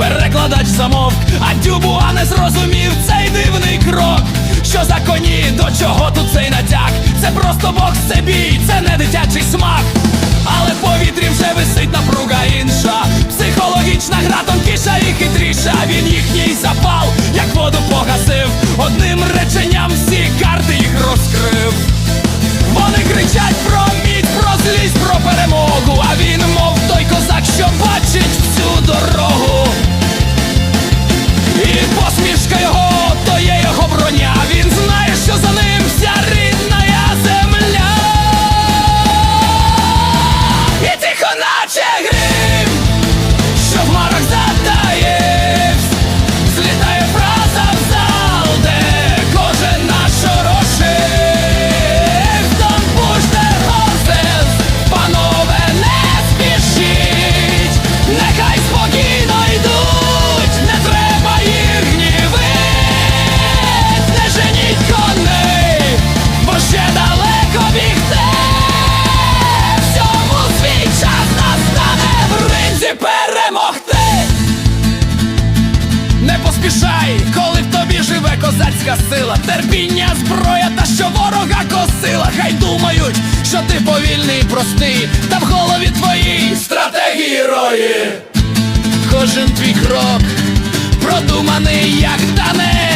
Перекладач замовк, а Дюбуа не зрозумів цей дивний крок. Що за коні, до чого тут цей натяк? Це просто бокс, це бій, це не дитячий смак. Але в повітрі вже висить напруга інша. Психологічна гра тонкіша і хитріша. Він їхній запал, поспішай, коли в тобі живе козацька сила, терпіння, зброя та що ворога косила. Хай думають, що ти повільний, і простий, та в голові твоїй стратегії герої. Кожен твій крок продуманий, як танець.